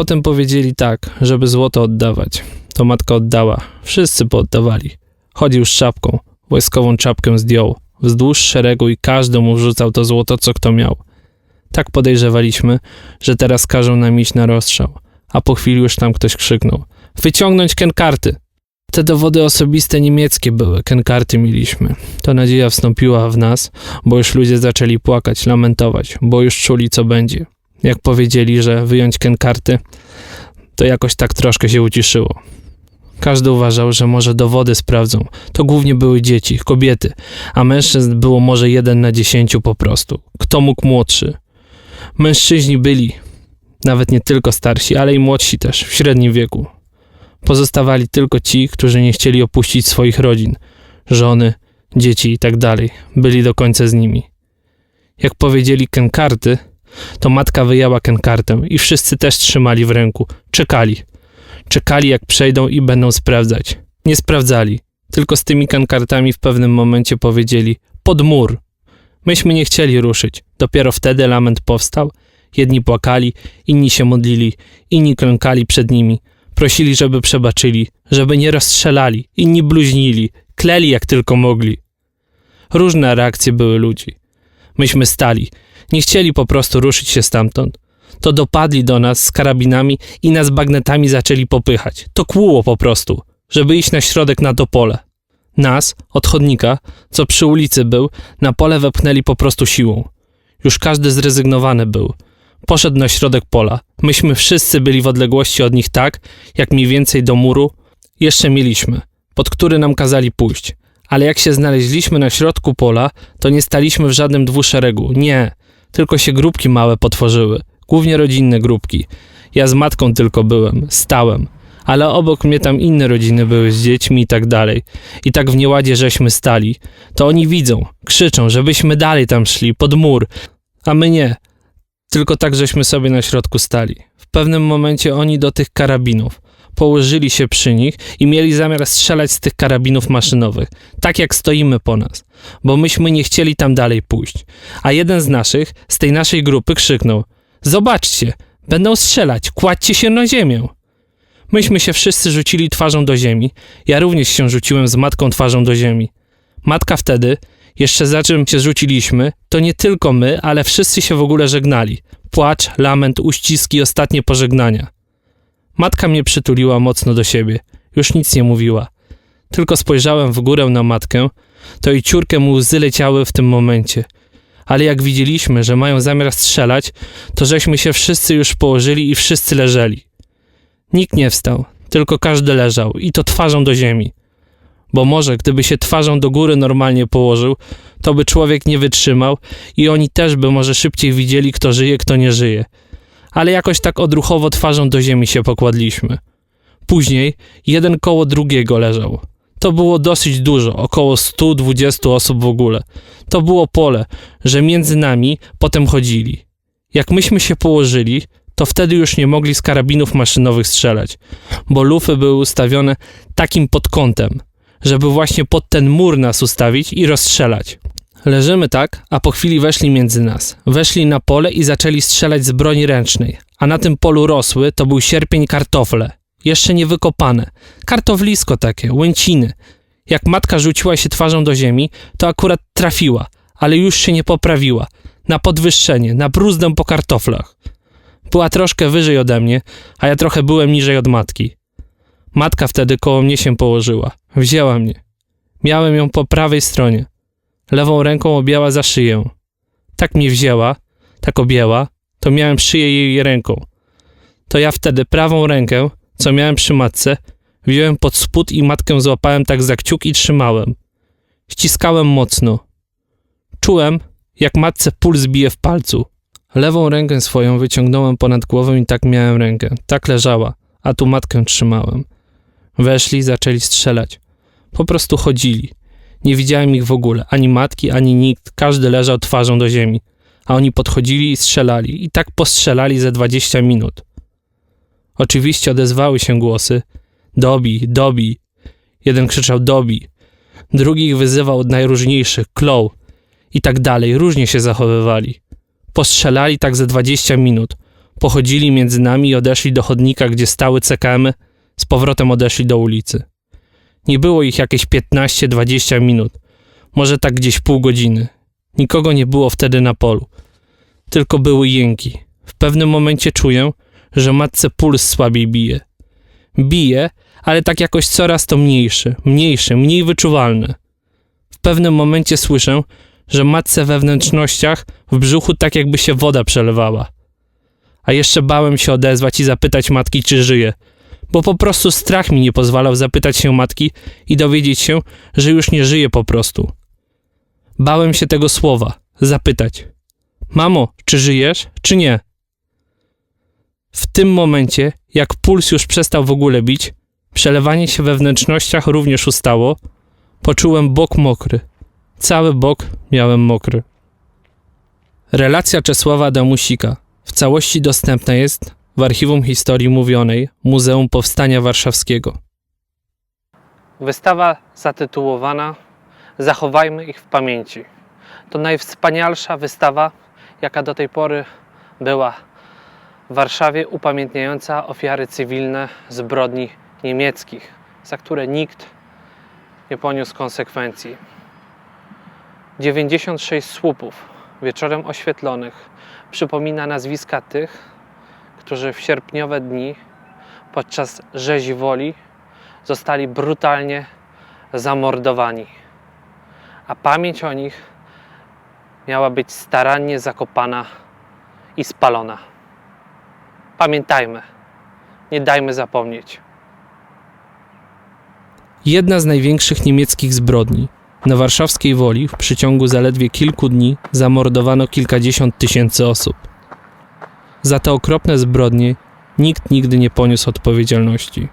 potem powiedzieli tak, żeby złoto oddawać. To matka oddała. Wszyscy pooddawali. Chodził z czapką. Wojskową czapkę zdjął. Wzdłuż szeregu i każdy mu wrzucał to złoto, co kto miał. Tak podejrzewaliśmy, że teraz każą nam iść na rozstrzał. A po chwili już tam ktoś krzyknął. Wyciągnąć kenkarty! Te dowody osobiste niemieckie były, kenkarty mieliśmy. To nadzieja wstąpiła w nas, bo już ludzie zaczęli płakać, lamentować, bo już czuli, co będzie. Jak powiedzieli, że wyjąć kenkarty, to jakoś tak troszkę się uciszyło. Każdy uważał, że może dowody sprawdzą. To głównie były dzieci, kobiety, a mężczyzn było może jeden na dziesięciu po prostu. Kto mógł młodszy? Mężczyźni byli, nawet nie tylko starsi, ale i młodsi też, w średnim wieku. Pozostawali tylko ci, którzy nie chcieli opuścić swoich rodzin, żony, dzieci i tak. Byli do końca z nimi. Jak powiedzieli kenkarty, to matka wyjęła kenkartę i wszyscy też trzymali w ręku. Czekali. Czekali jak przejdą i będą sprawdzać. Nie sprawdzali. Tylko z tymi kenkartami w pewnym momencie powiedzieli pod mur. Myśmy nie chcieli ruszyć. Dopiero wtedy lament powstał. Jedni płakali, inni się modlili, inni klękali przed nimi. Prosili, żeby przebaczyli, żeby nie rozstrzelali, inni bluźnili, kleli jak tylko mogli. Różne reakcje były ludzi. Myśmy stali, nie chcieli po prostu ruszyć się stamtąd. To dopadli do nas z karabinami i nas bagnetami zaczęli popychać. To kłuło po prostu, żeby iść na środek na to pole. Nas, od chodnika, co przy ulicy był, na pole wepchnęli po prostu siłą. Już każdy zrezygnowany był. Poszedł na środek pola. Myśmy wszyscy byli w odległości od nich tak, jak mniej więcej do muru jeszcze mieliśmy, pod który nam kazali pójść. Ale jak się znaleźliśmy na środku pola, to nie staliśmy w żadnym dwuszeregu. Nie, tylko się grupki małe potworzyły. Głównie rodzinne grupki. Ja z matką tylko byłem, stałem. Ale obok mnie tam inne rodziny były z dziećmi i tak dalej. I tak w nieładzie żeśmy stali. To oni widzą, krzyczą, żebyśmy dalej tam szli, pod mur. A my nie. Tylko tak żeśmy sobie na środku stali. W pewnym momencie oni do tych karabinów. Położyli się przy nich i mieli zamiar strzelać z tych karabinów maszynowych, tak jak stoimy po nas, bo myśmy nie chcieli tam dalej pójść. A jeden z naszych, z tej naszej grupy krzyknął: Zobaczcie, będą strzelać, kładźcie się na ziemię. Myśmy się wszyscy rzucili twarzą do ziemi. Ja również się rzuciłem z matką twarzą do ziemi. Matka wtedy, jeszcze za czym się rzuciliśmy, to nie tylko my, ale wszyscy się w ogóle żegnali. Płacz, lament, uściski, ostatnie pożegnania. Matka mnie przytuliła mocno do siebie. Już nic nie mówiła. Tylko spojrzałem w górę na matkę, to i ciurkę mu łzy leciały w tym momencie. Ale jak widzieliśmy, że mają zamiar strzelać, to żeśmy się wszyscy już położyli i wszyscy leżeli. Nikt nie wstał, tylko każdy leżał i to twarzą do ziemi. Bo może gdyby się twarzą do góry normalnie położył, to by człowiek nie wytrzymał i oni też by może szybciej widzieli, kto żyje, kto nie żyje. Ale jakoś tak odruchowo twarzą do ziemi się pokładliśmy. Później jeden koło drugiego leżał. To było dosyć dużo, około 120 osób w ogóle. To było pole, że między nami potem chodzili. Jak myśmy się położyli, to wtedy już nie mogli z karabinów maszynowych strzelać, bo lufy były ustawione takim podkątem, żeby właśnie pod ten mur nas ustawić i rozstrzelać. Leżymy tak, a po chwili weszli między nas. Weszli na pole i zaczęli strzelać z broni ręcznej, a na tym polu rosły to był sierpień kartofle, jeszcze nie wykopane. Kartowlisko takie, łęciny. Jak matka rzuciła się twarzą do ziemi, to akurat trafiła, ale już się nie poprawiła. Na podwyższenie, na bruzdę po kartoflach. Była troszkę wyżej ode mnie, a ja trochę byłem niżej od matki. Matka wtedy koło mnie się położyła. Wzięła mnie. Miałem ją po prawej stronie. Lewą ręką objęła za szyję. Tak mnie wzięła, tak objęła, to miałem szyję jej ręką. To ja wtedy prawą rękę, co miałem przy matce, wziąłem pod spód i matkę złapałem tak za kciuk i trzymałem. Ściskałem mocno. Czułem, jak matce puls bije w palcu. Lewą rękę swoją wyciągnąłem ponad głową i tak miałem rękę. Tak leżała, a tu matkę trzymałem. Weszli, zaczęli strzelać. Po prostu chodzili. Nie widziałem ich w ogóle, ani matki, ani nikt. Każdy leżał twarzą do ziemi. A oni podchodzili i strzelali. I tak postrzelali ze 20 minut. Oczywiście odezwały się głosy. Dobi, dobi. Jeden krzyczał dobi. Drugi ich wyzywał od najróżniejszych, klął. I tak dalej. Różnie się zachowywali. Postrzelali tak ze 20 minut. Pochodzili między nami i odeszli do chodnika, gdzie stały CKM, z powrotem odeszli do ulicy. Nie było ich jakieś 15-20 minut, może tak gdzieś pół godziny. Nikogo nie było wtedy na polu, tylko były jęki. W pewnym momencie czuję, że matce puls słabiej bije. Bije, ale tak jakoś coraz to mniejszy, mniejszy, mniej wyczuwalny. W pewnym momencie słyszę, że matce we wnętrznościach, w brzuchu tak jakby się woda przelewała. A jeszcze bałem się odezwać i zapytać matki, czy żyje, bo po prostu strach mi nie pozwalał zapytać się matki i dowiedzieć się, że już nie żyje po prostu. Bałem się tego słowa, zapytać: Mamo, czy żyjesz, czy nie? W tym momencie, jak puls już przestał w ogóle bić, przelewanie się we wnętrznościach również ustało, poczułem bok mokry. Cały bok miałem mokry. Relacja Czesława Adamusika w całości dostępna jest w Archiwum Historii Mówionej Muzeum Powstania Warszawskiego. Wystawa zatytułowana Zachowajmy ich w pamięci. To najwspanialsza wystawa, jaka do tej pory była w Warszawie, upamiętniająca ofiary cywilne zbrodni niemieckich, za które nikt nie poniósł konsekwencji. 96 słupów wieczorem oświetlonych przypomina nazwiska tych, którzy w sierpniowe dni podczas rzezi woli zostali brutalnie zamordowani. A pamięć o nich miała być starannie zakopana i spalona. Pamiętajmy, nie dajmy zapomnieć. Jedna z największych niemieckich zbrodni. Na warszawskiej woli w przeciągu zaledwie kilku dni zamordowano kilkadziesiąt tysięcy osób. Za te okropne zbrodnie nikt nigdy nie poniósł odpowiedzialności.